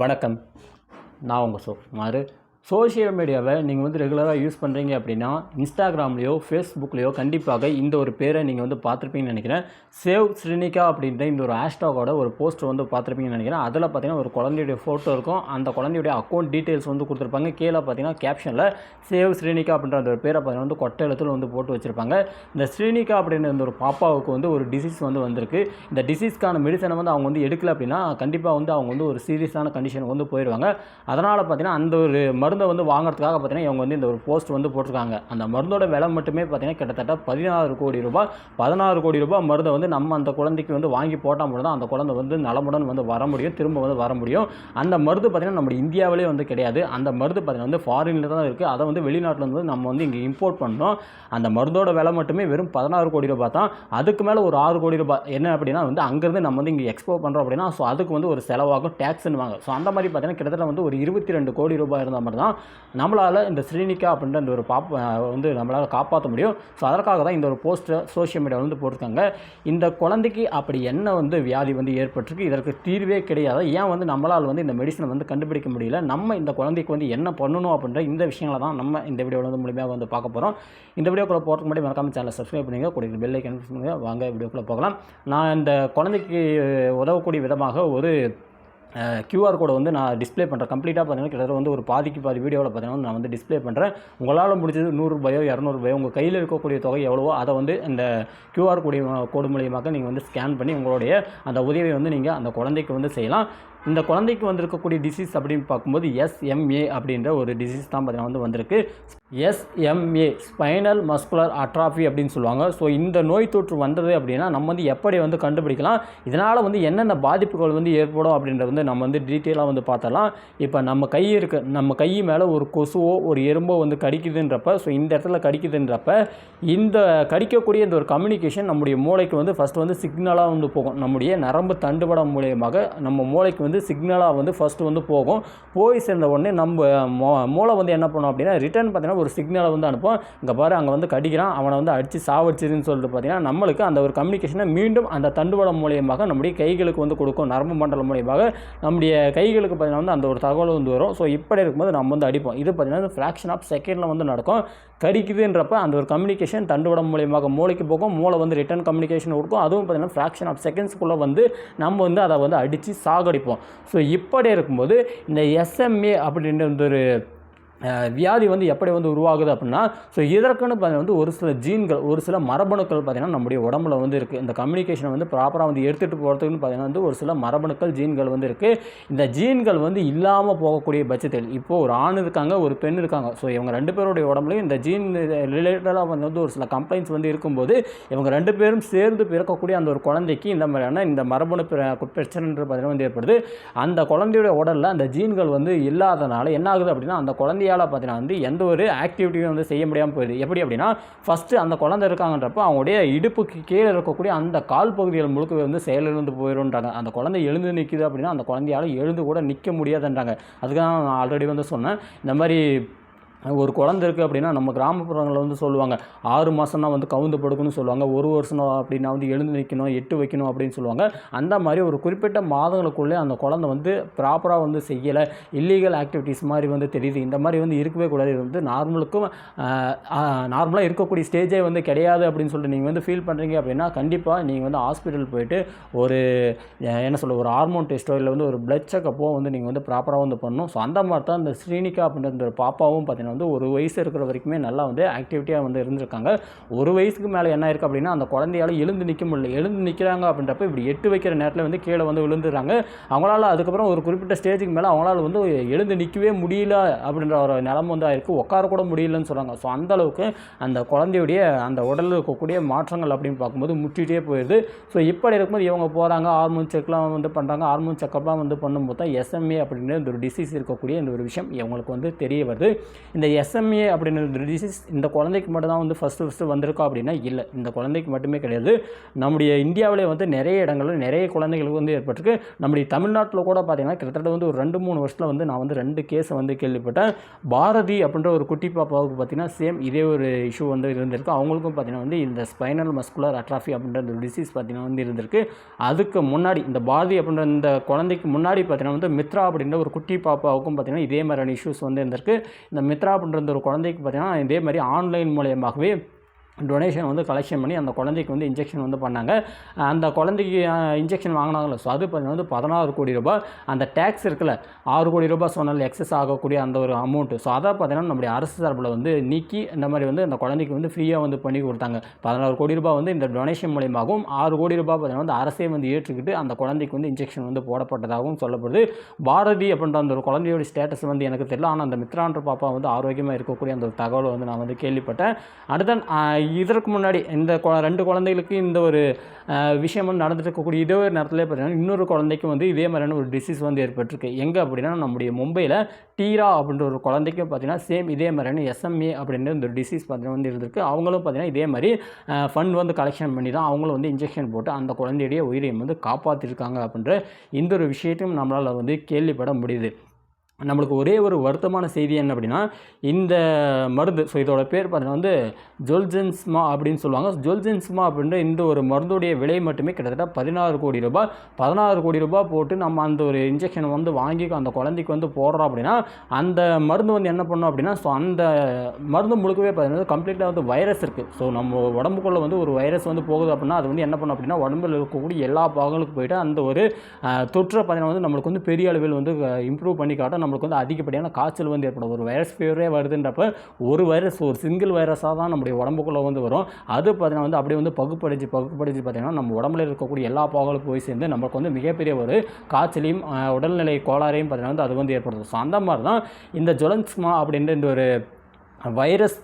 வணக்கம். நான் உங்கள் சுகுமார். சோஷியல் மீடியாவை நீங்கள் வந்து ரெகுலராக யூஸ் பண்ணுறீங்க அப்படின்னா இன்ஸ்டாகிராம்லேயோ ஃபேஸ்புக்லேயோ கண்டிப்பாக இந்த ஒரு பேரை நீங்கள் வந்து பார்த்துருப்பீங்கன்னு நினைக்கிறேன். சேவ் ஸ்ரீனிகா அப்படின்ற இந்த ஒரு ஹேஷ்டாகோட ஒரு போஸ்டர் வந்து பார்த்துருப்பீங்கன்னு நினைக்கிறேன். அதில் பார்த்தீங்கன்னா ஒரு குழந்தையுடைய ஃபோட்டோ இருக்கும். அந்த குழந்தையுடைய அக்கௌண்ட் டீட்டெயில்ஸ் வந்து கொடுத்துருப்பாங்க. கீழே பார்த்தீங்கன்னா கேப்ஷனில் சேவ் ஸ்ரீனிகா அப்படின்ற அந்த ஒரு பேரை பார்த்தீங்கன்னா வந்து கொட்டை எழுத்தில் வந்து போட்டு வச்சுருப்பாங்க. இந்த ஸ்ரீனிகா அப்படின்ற இந்த ஒரு பாப்பாவுக்கு வந்து ஒரு டிசீஸ் வந்து வந்திருக்கு. இந்த டிசீஸ்க்கான மெடிசனை வந்து அவங்க வந்து எடுக்கல அப்படின்னா கண்டிப்பாக வந்து அவங்க வந்து ஒரு சீரியஸான கண்டிஷனுக்கு வந்து போயிடுவாங்க அதனால் பார்த்தீங்கன்னா அந்த ஒரு மருந்தை வந்து வாங்குறதுக்காக பார்த்தீங்கன்னா இவங்க வந்து இந்த ஒரு போஸ்ட் வந்து போட்டிருக்காங்க. அந்த மருந்தோட விலை மட்டுமே பார்த்தீங்கன்னா கிட்டத்தட்ட பதினாறு கோடி ரூபாய். பதினாறு கோடி ரூபாய் மருந்தை வந்து நம்ம அந்த குழந்தைக்கு வந்து வாங்கி போட்டால் மட்டும் தான் அந்த குழந்தை வந்து நலமுடன் வந்து வர முடியும் திரும்ப வந்து வர முடியும். அந்த மருந்து பார்த்தீங்கன்னா நம்ம இந்தியாவிலே வந்து கிடையாது. அந்த மருந்து பார்த்தீங்கன்னா வந்து ஃபாரினில் தான் இருக்குது அதை வந்து வெளிநாட்டில் வந்து நம்ம வந்து இங்கே இம்போர்ட் பண்ணோம் அந்த மருந்தோட விலை மட்டுமே வெறும் பதினாறு கோடி ரூபாய் தான். அதுக்கு மேலே ஒரு ஆறு கோடி ரூபாய். என்ன அப்படின்னா வந்து அங்கேருந்து நம்ம வந்து இங்கே எக்ஸ்போர்ட் பண்ணுறோம் அப்படின்னா ஸோ அதுக்கு வந்து ஒரு செலவாகும் டேக்ஸ்ன்னு வாங்க ஸோ அந்த மாதிரி பார்த்தீங்கன்னா கிட்டத்தட்ட வந்து ஒரு இருபத்தி ரெண்டு கோடி ரூபாய் இருந்தால் மட்டும் தான் நம்மளால் இந்த ஸ்ரீனிகா அப்படின்ற இந்த ஒரு பாப் வந்து நம்மளால் காப்பாற்ற முடியும். ஸோ அதற்காக தான் இந்த ஒரு போஸ்ட்டை சோஷியல் மீடியாவில் வந்து போட்டிருக்காங்க. இந்த குழந்தைக்கு அப்படி என்ன வந்து வியாதி வந்து ஏற்பட்டிருக்கு இதற்கு தீர்வே கிடையாது. ஏன் வந்து நம்மளால் வந்து இந்த மெடிசனை வந்து கண்டுபிடிக்க முடியல? நம்ம இந்த குழந்தைக்கு வந்து என்ன பண்ணணும் அப்படின்ற இந்த விஷயங்களை தான் நம்ம இந்த வீடியோவில் வந்து முழுமையாக வந்து பார்க்க போகிறோம் இந்த வீடியோக்குள்ளே போகிறதுக்கு முன்னாடி மறக்காம சேனலை சப்ஸ்கிரைப் பண்ணுங்கள் கொடுக்குற பெல்லை கன்ஃபியூஸ் பண்ணுங்கள் வாங்க வீடியோக்குள்ளே போகலாம். நான் இந்த குழந்தைக்கு உதவக்கூடிய விதமாக ஒரு கியூஆர் கோடை வந்து நான் டிஸ்ப்ளே பண்ணுறேன் கம்ப்ளீட்டாக பார்த்தீங்கன்னா கிட்டத்தட்ட வந்து ஒரு பாதிக்கு பாதி வீடியோவில் பார்த்தீங்கன்னா நான் வந்து டிஸ்ப்ளே பண்ணுறேன் உங்களால் முடிஞ்சது நூறுரூபாயோ இரநூறுபாயோ உங்கள் கையில் இருக்கக்கூடிய தொகை எவ்வளவோ அதை வந்து இந்த கியூஆர் கோடி கோடு மூலியமாக நீங்கள் வந்து ஸ்கேன் பண்ணி உங்களுடைய அந்த உதவியை வந்து நீங்கள் அந்த குழந்தைக்கு வந்து செய்யலாம். இந்த குழந்தைக்கு வந்திருக்கக்கூடிய டிசீஸ் அப்படின்னு பார்க்கும்போது எஸ்எம்ஏ அப்படின்ற ஒரு டிசீஸ் தான் பார்த்தீங்கன்னா வந்து வந்திருக்கு. எஸ்எம்ஏ ஸ்பைனல் மஸ்குலர் அட்ராஃபி அப்படின்னு சொல்லுவாங்க. ஸோ இந்த நோய் தொற்று வந்தது அப்படின்னா நம்ம வந்து எப்படி வந்து கண்டுபிடிக்கலாம்? இதனால் வந்து என்னென்ன பாதிப்புகள் வந்து ஏற்படும் அப்படின்றத வந்து நம்ம வந்து டீட்டெயிலாக வந்து பார்த்தலாம் இப்போ நம்ம கை இருக்கு நம்ம கை மேலே ஒரு கொசுவோ ஒரு எறும்போ வந்து கடிக்குதுன்றப்ப ஸோ இந்த இடத்துல கடிக்குதுன்றப்ப இந்த கடிக்கக்கூடிய இந்த ஒரு கம்யூனிகேஷன் நம்முடைய மூளைக்கு வந்து ஃபஸ்ட்டு வந்து சிக்னலாக வந்து போகும். நம்முடைய நரம்பு தண்டுபடம் மூலியமாக நம்ம மூளைக்கு வந்து வந்து சிக்னலாக வந்து ஃபஸ்ட்டு வந்து போகும். போய் சேர்ந்த உடனே நம்ம மோ மூளை வந்து என்ன பண்ணும் அப்படின்னா ரிட்டர்ன் பார்த்தீங்கன்னா ஒரு சிக்னலை வந்து அனுப்பும். இங்கே பாரு அங்கே வந்து கடிக்கிறான் அவனை வந்து அடித்து சாவடிச்சிருன்னு சொல்லிட்டு பார்த்தீங்கன்னா நம்மளுக்கு அந்த ஒரு கம்யூனிகேஷனை மீண்டும் அந்த தண்டுவளம் மூலியமாக நம்முடைய கைகளுக்கு வந்து கொடுக்கும். நரம்பு மண்டலம் மூலியமாக நம்முடைய கைகளுக்கு பார்த்தீங்கன்னா வந்து அந்த ஒரு தகவல் வந்து வரும். ஸோ இப்படி இருக்கும்போது நம்ம வந்து அடிப்போம். இது பார்த்தீங்கன்னா ஃப்ராக்ஷன் ஆஃப் செகண்டில் வந்து நடக்கும். கடிக்குதுன்றப்ப அந்த ஒரு கம்யூனிகேஷன் தண்டுவடம் மூலியமாக மூளைக்கு போகும். மூளை வந்து ரிட்டர்ன் கம்யூனிகேஷன் கொடுக்கும். அதுவும் பார்த்தீங்கன்னா ஃப்ராக்ஷன் ஆஃப் செகண்ட்ஸ்க்குள்ளே வந்து நம்ம வந்து அதை வந்து அடித்து சாகடிப்போம். ஸோ இப்படி இருக்கும்போது இந்த எஸ்எம்ஏ அப்படின்ற இந்த ஒரு வியாதி வந்து எப்படி வந்து உருவாகுது அப்படின்னா ஸோ இதற்குன்னு பார்த்தீங்கன்னா வந்து ஒரு சில ஜீன்கள் ஒரு சில மரபணுக்கள் பார்த்தீங்கன்னா நம்முடைய உடம்புல வந்து இருக்குது இந்த கம்யூனிகேஷனை வந்து ப்ராப்பராக வந்து எடுத்துகிட்டு போகிறதுக்குன்னு பார்த்தீங்கன்னா வந்து ஒரு சில மரபணுக்கள் ஜீன்கள் வந்து இருக்குது இந்த ஜீன்கள் வந்து இல்லாமல் போகக்கூடிய பட்சத்தில் இப்போது ஒரு ஆண் இருக்காங்க ஒரு பெண் இருக்காங்க. ஸோ இவங்க ரெண்டு பேருடைய உடம்புலையும் இந்த ஜீன் ரிலேட்டடாக வந்து வந்து ஒரு சில கம்ப்ளைண்ட்ஸ் வந்து இருக்கும்போது இவங்க ரெண்டு பேரும் சேர்ந்து பிறக்கக்கூடிய அந்த ஒரு குழந்தைக்கு இந்த மாதிரியான இந்த மரபணு பிர- பிரச்சனைன்ற பார்த்தீங்கன்னா வந்து ஏற்படுது. அந்த குழந்தையுடைய உடலில் அந்த ஜீன்கள் வந்து இல்லாதனால என்ன ஆகுது அப்படின்னா அந்த குழந்தையால் பார்த்தீங்கன்னா வந்து எந்த ஒரு ஆக்டிவிட்டியும் வந்து செய்ய முடியாமல் போயிடுது எப்படி அப்படின்னா ஃபஸ்ட்டு அந்த குழந்தை இருக்காங்கன்றப்போ அவங்களுடைய இடுப்புக்கு கீழே இருக்கக்கூடிய அந்த கால் பகுதிகள் முழுக்க வந்து செயலிழந்து போயிடும்ன்றாங்க அந்த குழந்தை எழுந்து நிற்குது அப்படின்னா அந்த குழந்தையால் எழுந்து கூட நிற்க முடியாதுன்றாங்க. அதுக்கு தான் நான் ஆல்ரெடி வந்து சொன்னேன். இந்த மாதிரி ஒரு குழந்தை இருக்குது அப்படின்னா நம்ம கிராமப்புறங்களில் வந்து சொல்லுவாங்க ஆறு மாதம்னா வந்து கவுந்து படுக்கணும்னு சொல்லுவாங்க ஒரு வருஷம் அப்படின்னா வந்து எழுந்து நிற்கணும் எட்டு வைக்கணும் அப்படின்னு சொல்லுவாங்க. அந்த மாதிரி ஒரு குறிப்பிட்ட மாதங்களுக்குள்ளே அந்த குழந்தை வந்து ப்ராப்பராக வந்து செய்யலை இல்லீகல் ஆக்டிவிட்டீஸ் மாதிரி வந்து தெரியுது. இந்த மாதிரி வந்து இருக்கவே கூடாது. இது வந்து நார்மலுக்கும் நார்மலாக இருக்கக்கூடிய ஸ்டேஜே வந்து கிடையாது அப்படின்னு சொல்லிட்டு நீங்கள் வந்து ஃபீல் பண்ணுறீங்க அப்படின்னா கண்டிப்பாக நீங்கள் வந்து ஹாஸ்பிட்டல் போயிட்டு ஒரு என்ன சொல்ல ஒரு ஹார்மோன் டெஸ்ட்டோ இல்லை வந்து ஒரு பிளட் செக்கப்போ வந்து நீங்கள் வந்து ப்ராப்பராக வந்து பண்ணணும். ஸோ அந்த மாதிரி தான் இந்த ஸ்ரீனிகா அப்படின்ற ஒரு பாப்பாவும் பார்த்தீங்கன்னா வந்து ஒரு வயசு இருக்கிற வரைக்குமே நல்லா வந்து ஆக்டிவிட்டியாக வந்து இருந்திருக்காங்க. ஒரு வயசுக்கு மேலே என்ன இருக்குது அப்படின்னா அந்த குழந்தையால எழுந்து நிற்க முடியல. எழுந்து நிற்கிறாங்க அப்படின்றப்ப இப்படி எட்டு வைக்கிற நேரத்தில் வந்து கீழே வந்து விழுந்துடுறாங்க. அவங்களால அதுக்கப்புறம் ஒரு குறிப்பிட்ட ஸ்டேஜுக்கு மேலே அவங்களால வந்து எழுந்து நிற்கவே முடியல அப்படின்ற ஒரு நிலம வந்து ஆயிருக்கு. உட்கார கூட முடியலன்னு சொல்கிறாங்க ஸோ அந்த அளவுக்கு அந்த குழந்தையுடைய அந்த உடலில் இருக்கக்கூடிய மாற்றங்கள் அப்படின்னு பார்க்கும்போது முற்றிட்டே போயிடுது ஸோ இப்படி இருக்கும்போது இவங்க போகிறாங்க ஹார்மோன் செக்லாம் வந்து பண்ணுறாங்க ஹார்மோன் செக்கப்லாம் வந்து பண்ணும்போது தான் எஸ்எம்ஏ அப்படின்ற இந்த ஒரு டிசீஸ் இருக்கக்கூடிய இந்த ஒரு விஷயம் இவங்களுக்கு வந்து தெரிய வருது. இந்த எஸ்எம்ஏ அப்படின்ற டிசீஸ் இந்த குழந்தைக்கு மட்டும் தான் வந்து ஃபஸ்ட்டு ஃபஸ்ட்டு வந்திருக்கா அப்படின்னா இல்லை. இந்த குழந்தைக்கு மட்டுமே கிடையாது. நம்முடைய இந்தியாவிலே வந்து நிறைய இடங்களில் நிறைய குழந்தைகளுக்கு வந்து ஏற்பட்டிருக்கு. நம்முடைய தமிழ்நாட்டில் கூட பார்த்திங்கன்னா கிட்டத்தட்ட வந்து ஒரு ரெண்டு மூணு வருஷத்தில் வந்து நான் வந்து ரெண்டு கேஸை வந்து கேள்விப்பட்டேன். பாரதி அப்படின்ற ஒரு குட்டி பாப்பாவுக்கு பார்த்தீங்கன்னா சேம் இதே ஒரு இஷ்யூ வந்து இருந்திருக்கு. அவங்களுக்கும் பார்த்தீங்கன்னா வந்து இந்த ஸ்பைனல் மஸ்குலர் அட்ராஃபி அப்படின்ற ஒரு டிசீஸ் பார்த்தீங்கன்னா வந்து இருந்திருக்கு. அதுக்கு முன்னாடி இந்த பாரதி அப்படின்ற இந்த குழந்தைக்கு முன்னாடி பார்த்திங்கன்னா வந்து மித்ரா அப்படின்ற ஒரு குட்டி பாப்பாவுக்கும் பார்த்தீங்கன்னா இதே மாதிரியான இஷ்யூஸ் வந்து இருந்திருக்கு. இந்த மித்ரா அப்படின்ற ஒரு குழந்தைக்கு பார்த்தீங்கன்னா இதே மாதிரி ஆன்லைன் மூலியமாகவே டொனேஷன் வந்து கலெக்ஷன் பண்ணி அந்த குழந்தைக்கு வந்து இன்ஜெக்ஷன் வந்து பண்ணாங்க. அந்த குழந்தைக்கு இன்ஜெக்ஷன் வாங்கினாங்களோ ஸோ அது பார்த்தீங்கன்னா வந்து பதினாறு கோடி ரூபாய் அந்த டேக்ஸ் இருக்குல்ல ஆறு கோடி ரூபாய் சொன்னால் எக்ஸஸ் ஆகக்கூடிய அந்த ஒரு அமௌண்ட்டு ஸோ அதை பார்த்தீங்கன்னா நம்முடைய அரசு சார்பில் வந்து நீக்கி இந்த மாதிரி வந்து அந்த குழந்தைக்கு வந்து ஃப்ரீயாக வந்து பண்ணி கொடுத்தாங்க. பதினாறு கோடி ரூபாய் வந்து இந்த டொனேஷன் மூலியமாகவும் ஆறு கோடி ரூபாய் பார்த்தீங்கன்னா வந்து அரசே வந்து ஏற்றுக்கிட்டு அந்த குழந்தைக்கு வந்து இன்ஜெக்ஷன் வந்து போடப்பட்டதாகவும் சொல்லப்படுது. பாரதி அப்படின்ற அந்த ஒரு குழந்தையோட ஸ்டேட்டஸ் வந்து எனக்கு தெரியல. ஆனால் அந்த மித்ரான்ற பாப்பா வந்து ஆரோக்கியமாக இருக்கக்கூடிய அந்த ஒரு தகவலை வந்து நான் வந்து கேள்விப்பட்டேன். அடுத்த இதற்கு முன்னாடி இந்த கொ- ரெண்டு குழந்தைகளுக்கு இந்த ஒரு விஷயம் வந்து நடந்துட்டு இருக்கக்கூடிய இதே ஒரு நேரத்தில் பார்த்தீங்கன்னா இன்னொரு குழந்தைக்கு வந்து இதே மாதிரியான ஒரு டிசீஸ் வந்து ஏற்பட்டிருக்கு. எங்கே அப்படின்னா நம்முடைய மும்பையில் டீரா அப்படின்ற ஒரு குழந்தைக்கும் பார்த்தீங்கன்னா சேம் இதே மாதிரியான எஸ்எம்ஏ அப்படின்ற இந்த டிசீஸ் பார்த்தீங்கன்னா வந்து இருந்திருக்கு. அவங்களும் பார்த்தீங்கன்னா இதே மாதிரி ஃபண்ட் வந்து கலெக்ஷன் பண்ணி தான் அவங்களும் வந்து இன்ஜெக்ஷன் போட்டு அந்த குழந்தையுடைய உயிரையும் வந்து காப்பாற்றிருக்காங்க அப்படின்ற இந்த ஒரு விஷயத்தையும் நம்மளால் வந்து கேள்விப்பட முடியுது. நம்மளுக்கு ஒரே ஒரு வருத்தமான செய்தி என்ன அப்படின்னா இந்த மருந்து ஸோ இதோட பேர் பார்த்தீங்கன்னா வந்து ஜொல்ஜென்ஸ்மா அப்படின்னு சொல்லுவாங்க. ஜொல்ஜென்ஸ்மா அப்படின்ற இந்த ஒரு மருந்துடைய விலை மட்டுமே கிட்டத்தட்ட பதினாறு கோடி ரூபாய். பதினாறு கோடி ரூபாய் போட்டு நம்ம அந்த ஒரு இன்ஜெக்ஷன் வந்து வாங்கி அந்த குழந்தைக்கு வந்து போடுறோம் அப்படின்னா அந்த மருந்து வந்து என்ன பண்ணோம் அப்படின்னா ஸோ அந்த மருந்து முழுக்கவே பார்த்தீங்கன்னா கம்ப்ளீட்டாக வந்து வைரஸ் இருக்குது ஸோ நம்ம உடம்புக்குள்ளே வந்து ஒரு வைரஸ் வந்து போகுது அப்படின்னா அது வந்து என்ன பண்ணும் அப்படின்னா உடம்புல இருக்கக்கூடிய எல்லா பாகங்களுக்கும் போயிட்டு அந்த ஒரு தொற்றை பார்த்தீங்கன்னா வந்து நம்மளுக்கு வந்து பெரிய அளவில் வந்து இம்ப்ரூவ் பண்ணி காட்டும் நம்மளுக்கு வந்து அதிகப்படியான காய்ச்சல் வந்து ஏற்படும். ஒரு வைரஸ் ஃபீவரே வருதுன்றப்ப ஒரு வைரஸ் ஒரு சிங்கிள் வைரஸாக தான் நம்முடைய உடம்புக்குள்ளே வந்து வரும். அது பார்த்தீங்கன்னா வந்து அப்படியே வந்து பகுப்படைஞ்சு பகுப்படைஞ்சு பார்த்தீங்கன்னா நம்ம உடம்புல இருக்கக்கூடிய எல்லா பாகங்களும் போய் சேர்ந்து நமக்கு வந்து மிகப்பெரிய ஒரு காய்ச்சலையும் உடல்நிலை கோளாறையும் பார்த்திங்கன்னா வந்து அது வந்து ஏற்படுத்தும். ஸோ அந்த மாதிரி தான் இந்த ஜொலன்ஸ்மா அப்படின்ற இந்த ஒரு வைரஸ்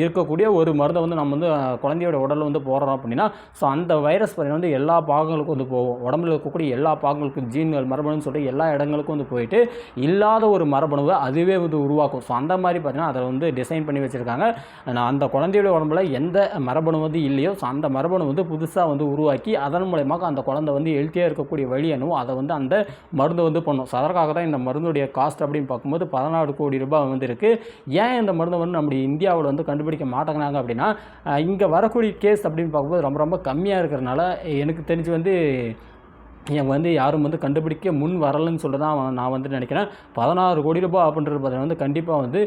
இருக்கக்கூடிய ஒரு மருந்தை வந்து நம்ம வந்து குழந்தையோட உடலில் வந்து போடுறோம் அப்படின்னா ஸோ அந்த வைரஸ் பார்த்தீங்கன்னா வந்து எல்லா பாகங்களுக்கும் வந்து போகும். உடம்புல இருக்கக்கூடிய எல்லா பாகங்களுக்கும் ஜீன்கள் மரபணுன்னு சொல்லிட்டு எல்லா இடங்களுக்கும் வந்து போயிட்டு இல்லாத ஒரு மரபணுவை அதுவே வந்து உருவாக்கும். ஸோ அந்த மாதிரி பார்த்தீங்கன்னா அதை வந்து டிசைன் பண்ணி வச்சுருக்காங்க. நான் அந்த குழந்தையோட உடம்புல எந்த மரபணு வந்து இல்லையோ ஸோ அந்த மரபணு வந்து புதுசாக வந்து உருவாக்கி அதன் மூலயமாக அந்த குழந்தை வந்து ஹெல்த்தியாக இருக்கக்கூடிய வழி என்னவோ அதை வந்து அந்த மருந்து வந்து பண்ணும். ஸோ அதற்காக தான் இந்த மருந்துடைய காஸ்ட் அப்படின்னு பார்க்கும்போது பதினாறு கோடி ரூபாய் வந்து இருக்குது ஏன் இந்த மருந்தை வந்து நம்முடைய இந்தியாவில் வந்து கண்டுபிடிக்க மாட்டேங்கிறாங்க அப்படின்னா இங்கே வரக்கூடிய கேஸ் அப்படின்னு பார்க்கும்போது ரொம்ப ரொம்ப கம்மியாக இருக்கிறனால எனக்கு தெரிஞ்சு வந்து இவங்க வந்து யாரும் வந்து கண்டுபிடிக்க முன் வரலன்னு சொல்லிட்டு தான் நான் வந்து நினைக்கிறேன். பதினாறு கோடி ரூபாய் அப்படின்றது பார்த்தீங்கன்னா வந்து கண்டிப்பாக வந்து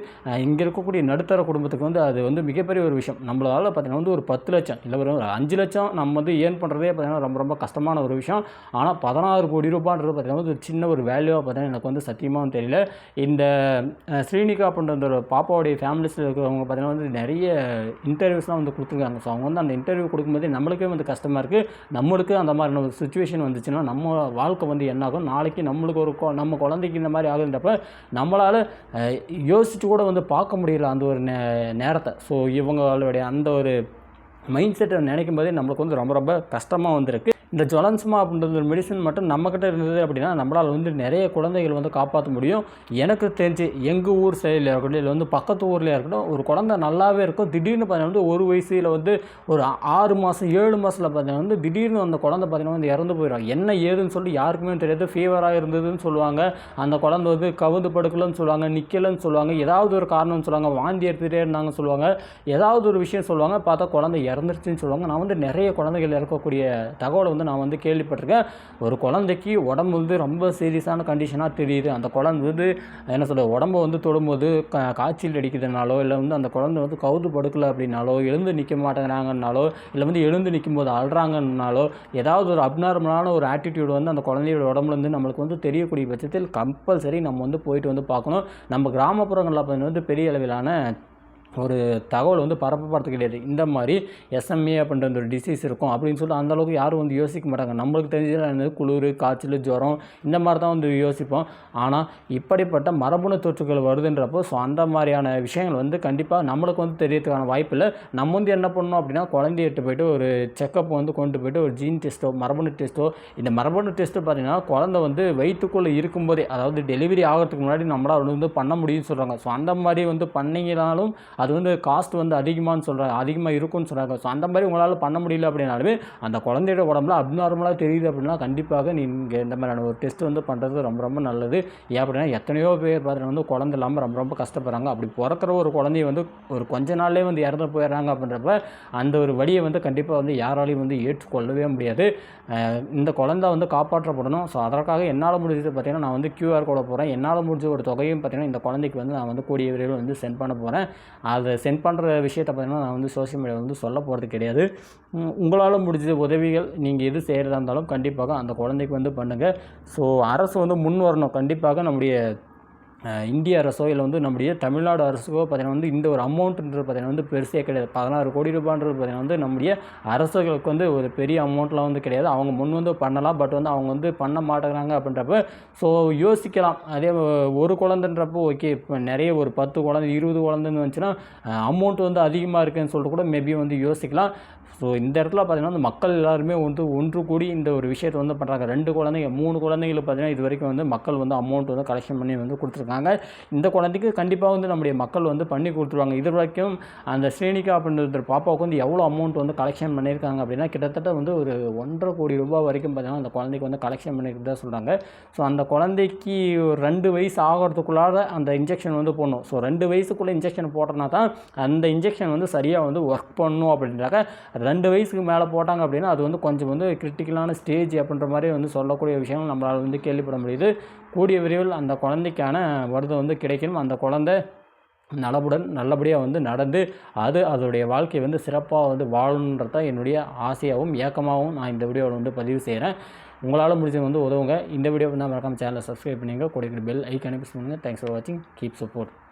இங்கே இருக்கக்கூடிய நடுத்தர குடும்பத்துக்கு வந்து அது வந்து மிகப்பெரிய ஒரு விஷயம். நம்மளால் பார்த்தீங்கன்னா வந்து ஒரு பத்து லட்சம் இல்லை ஒரு அஞ்சு லட்சம் நம்ம வந்து ஏர்ன் பண்ணுறதே பார்த்தீங்கன்னா ரொம்ப ரொம்ப கஷ்டமான ஒரு விஷயம். ஆனால் பதினாறு கோடி ரூபான்றது பார்த்தீங்கன்னா வந்து ஒரு சின்ன ஒரு வேல்யூவாக பார்த்தீங்கன்னா எனக்கு வந்து சத்தியமாகவும் தெரியல. இந்த ஸ்ரீனிகா அப்படின்ற அந்த ஒரு பாப்பாவுடைய ஃபேமிலிஸில் இருக்கிறவங்க பார்த்தீங்கன்னா வந்து நிறைய இன்டர்வியூஸ்லாம் வந்து கொடுத்துருக்காங்க. ஸோ அவங்க வந்து அந்த இன்டர்வியூ கொடுக்கும்போது நம்மளுக்கே வந்து கஷ்டமாக இருக்குது நம்மளுக்கு அந்த மாதிரியான ஒரு சுச்சுவேஷன் வந்துச்சுன்னா நம்ம வாழ்க்கை வந்து என்னாகும்? நாளைக்கு நம்மளுக்கு ஒரு கொ- நம்ம குழந்தைக்கு இந்த மாதிரி ஆகுதுன்றப்ப நம்மளால் யோசிச்சு கூட வந்து பார்க்க முடியல அந்த ஒரு நே நேரத்தை. ஸோ இவங்களுடைய அந்த ஒரு மைண்ட் செட்டை நினைக்கும் போதே நம்மளுக்கு வந்து ரொம்ப ரொம்ப கஷ்டமாக வந்திருக்கு. இந்த ஜொலன்ஸ்மா அப்படின்ற ஒரு மெடிசன் மட்டும் நம்மக்கிட்ட இருந்தது அப்படின்னா நம்மளால் வந்து நிறைய குழந்தைகள் வந்து காப்பாற்ற முடியும். எனக்கு தெரிஞ்சு எங்கள் ஊர் சைடில் இருக்கட்டும் இல்லை வந்து பக்கத்து ஊரில் இருக்கட்டும் ஒரு குழந்தை நல்லாவே இருக்கும். திடீர்னு பார்த்தீங்கன்னா வந்து ஒரு வயசில் வந்து ஒரு ஆறு மாதம் ஏழு மாதத்தில் பார்த்தீங்கன்னா வந்து திடீர்னு அந்த குழந்தை பார்த்தீங்கன்னா வந்து இறந்து போயிடும். என்ன ஏதுன்னு சொல்லி யாருக்குமே தெரியாது. ஃபீவராக இருந்ததுன்னு சொல்லுவாங்க. அந்த குழந்தை வந்து கவுந்து படுக்கலன்னு சொல்லுவாங்க நிற்கலன்னு சொல்லுவாங்க. ஏதாவது ஒரு காரணம்னு சொல்லுவாங்க. வாந்தி எடுத்துகிட்டே இருந்தாங்கன்னு சொல்லுவாங்க. ஏதாவது ஒரு விஷயம் சொல்லுவாங்க. பார்த்தா குழந்தை இறந்துருச்சுன்னு சொல்லுவாங்க. நான் வந்து நிறைய குழந்தைகள் இறக்கக்கூடிய தகவலை வந்து நான் வந்து கேள்விப்பட்டிருக்கேன். ஒரு குழந்தைக்கு உடம்பு வந்து ரொம்ப சீரியஸான கண்டிஷனாக தெரியுது. அந்த குழந்தை வந்து என்ன சொல்ல உடம்பை வந்து தொடும்போது கா காய்ச்சல் அடிக்கிறதுனாலோ இல்லை வந்து அந்த குழந்தை வந்து கவுது படுக்கலை அப்படின்னாலோ எழுந்து நிற்க மாட்டேங்கிறாங்கன்னாலோ இல்லை வந்து எழுந்து நிற்கும் போது அழுறாங்கன்னாலோ ஏதாவது ஒரு அப்நார்மலான ஒரு ஆட்டிடியூடு வந்து அந்த குழந்தையோட உடம்புலேருந்து நம்மளுக்கு வந்து தெரியக்கூடிய பட்சத்தில் கம்பல்சரி நம்ம வந்து போயிட்டு வந்து பார்க்கணும். நம்ம கிராமப்புறங்களில் வந்து பெரிய அளவிலான ஒரு தகவல் வந்து பரப்பப்படுறது கிடையாது. இந்த மாதிரி எஸ்எம்ஏ அப்படின்ற அந்த ஒரு டிசீஸ் இருக்கும் அப்படின்னு சொல்லிட்டு அந்தளவுக்கு யாரும் வந்து யோசிக்க மாட்டாங்க. நம்மளுக்கு தெரிஞ்சது என்னது? குளிர் காய்ச்சல் ஜுரம் இந்த மாதிரி தான் வந்து யோசிப்போம். ஆனால் இப்படிப்பட்ட மரபணு தொற்றுகள் வருதுன்றப்போ ஸோ அந்த மாதிரியான விஷயங்கள் வந்து கண்டிப்பாக நம்மளுக்கு வந்து தெரியறதுக்கான வாய்ப்பு இல்லை. நம்ம வந்து என்ன பண்ணணும் அப்படின்னா குழந்தைய எட்டு போயிட்டு ஒரு செக்கப் வந்து கொண்டு போயிட்டு ஒரு ஜீன் டெஸ்ட்டோ மரபணு டெஸ்ட்டோ இந்த மரபணு டெஸ்ட்டு பார்த்தீங்கன்னா குழந்தை வந்து வயிற்றுக்குள்ளே இருக்கும்போதே அதாவது டெலிவரி ஆகிறதுக்கு முன்னாடி நம்மளால் வந்து பண்ண முடியும்னு சொல்கிறாங்க ஸோ அந்த மாதிரி வந்து பண்ணீங்கனாலும் அது வந்து காஸ்ட் வந்து அதிகமானு சொல்கிறாங்க அதிகமாக இருக்கும்னு சொல்கிறாங்க ஸோ அந்த மாதிரி உங்களால் பண்ண முடியல அப்படின்னாலுமே அந்த குழந்தையோட உடம்புல அப்நார்மலாக தெரியுது அப்படின்னா கண்டிப்பாக நீங்கள் இந்த மாதிரியான ஒரு டெஸ்ட் வந்து பண்ணுறது ரொம்ப ரொம்ப நல்லது. ஏன் அப்படின்னா எத்தனையோ பேர் பார்த்தீங்கன்னா வந்து குழந்தை இல்லாமல் ரொம்ப ரொம்ப கஷ்டப்படுறாங்க. அப்படி பிறக்கிற ஒரு குழந்தைய வந்து ஒரு கொஞ்ச நாள்லேயே வந்து இறந்து போயிடுறாங்க அப்படின்றப்ப அந்த ஒரு வழியை வந்து கண்டிப்பாக வந்து யாராலையும் வந்து ஏற்றுக்கொள்ளவே முடியாது. இந்த குழந்தை வந்து காப்பாற்றப்படணும். ஸோ அதற்காக என்னால் முடிஞ்சது பார்த்தீங்கன்னா நான் வந்து கியூஆர் கோட போகிறேன் என்னால் முடிஞ்ச ஒரு தொகையும் பார்த்திங்கன்னா இந்த குழந்தைக்கு வந்து நான் வந்து கூடிய விரைவில் வந்து சென்ட் பண்ண போகிறேன் அதை சென்ட் பண்ணுற விஷயத்தை பார்த்தீங்கன்னா நான் வந்து சோஷியல் மீடியாவில் வந்து சொல்ல போகிறது கிடையாது. உங்களால் முடிஞ்ச உதவிகள் நீங்கள் எது செய்கிறதா இருந்தாலும் கண்டிப்பாக அந்த குழந்தைக்கு வந்து பண்ணுங்கள் ஸோ அரசு வந்து முன் வரணும். கண்டிப்பாக நம்முடைய இந்திய அரசோ இல்லை வந்து நம்முடைய தமிழ்நாடு அரசுக்கோ பார்த்தீங்கன்னா வந்து இந்த ஒரு அமௌண்ட்டுன்றது பார்த்தீங்கன்னா வந்து பெருசே கிடையாது. பதினாறு கோடி ரூபான்றது பார்த்தீங்கன்னா வந்து நம்முடைய அரசுகளுக்கு வந்து ஒரு பெரிய அமௌண்ட்லாம் வந்து கிடையாது. அவங்க முன் வந்து பண்ணலாம். பட் வந்து அவங்க வந்து பண்ண மாட்டேங்கிறாங்க அப்படின்றப்ப ஸோ யோசிக்கலாம். அதே ஒரு குழந்தைன்றப்போ ஓகே இப்போ நிறைய ஒரு பத்து குழந்தை இருபது குழந்தைன்னு வந்துச்சுன்னா அமௌண்ட் வந்து அதிகமாக இருக்குதுன்னு சொல்லிட்டு கூட மேபி வந்து யோசிக்கலாம். ஸோ இந்த இடத்துல பார்த்தீங்கன்னா அந்த மக்கள் எல்லாருமே வந்து ஒன்று கூடி இந்த ஒரு விஷயத்தை வந்து பண்ணுறாங்க ரெண்டு குழந்தைங்க மூணு குழந்தைங்களுக்கு பார்த்தீங்கன்னா இது வரைக்கும் வந்து மக்கள் வந்து அமௌண்ட் வந்து கலெக்ஷன் பண்ணி வந்து கொடுத்துருக்காங்க. இந்த குழந்தைக்கு கண்டிப்பாக வந்து நம்முடைய மக்கள் வந்து பண்ணி கொடுத்துருவாங்க. இது வரைக்கும் அந்த ஸ்ரீனிகா அப்படின்ற பாப்பாவுக்கு வந்து எவ்வளோ அமௌண்ட் வந்து கலெக்ஷன் பண்ணியிருக்காங்க அப்படின்னா கிட்டத்தட்ட வந்து ஒரு ஒன்றரை கோடி ரூபாய் வரைக்கும் பார்த்தீங்கன்னா அந்த குழந்தைக்கு வந்து கலெக்ஷன் பண்ணியிருக்கிறதா சொல்கிறாங்க ஸோ அந்த குழந்தைக்கு ஒரு ரெண்டு வயசு ஆகிறதுக்குள்ளார அந்த இன்ஜெக்ஷன் வந்து போடணும். ஸோ ரெண்டு வயசுக்குள்ளே இன்ஜெக்ஷன் போட்டோன்னா தான் அந்த இன்ஜெக்ஷன் வந்து சரியாக வந்து ஒர்க் பண்ணும் அப்படின்றாக்க ரெண்டு வயசுக்கு மேலே போட்டாங்க அப்படின்னா அது வந்து கொஞ்சம் வந்து கிரிட்டிக்கலான ஸ்டேஜ் அப்படின்ற மாதிரி வந்து சொல்லக்கூடிய விஷயம் நம்மளால் வந்து கேள்விப்பட முடியுது. கூடிய விரைவில் அந்த குழந்தைக்கான வருதம் வந்து கிடைக்கணும். அந்த குழந்தை நலவுடன் நல்லபடியாக வந்து நடந்து அது அதோடைய வாழ்க்கையை வந்து சிறப்பாக வந்து வாழணுன்றது தான் என்னுடைய ஆசையாகவும் ஏக்கமாகவும் நான் இந்த வீடியோவில் வந்து பதிவு செய்கிறேன் உங்களால் முடிஞ்சது வந்து உதவுங்க. இந்த வீடியோ வந்து மறக்காமல் சேனலை சப்ஸ்கிரைப் பண்ணிங்க கூட பெல் ஐக்கானே ப்ரெஸ் பண்ணுங்கள் தேங்க்ஸ் ஃபார் வாட்சிங் கீப் சப்போர்ட்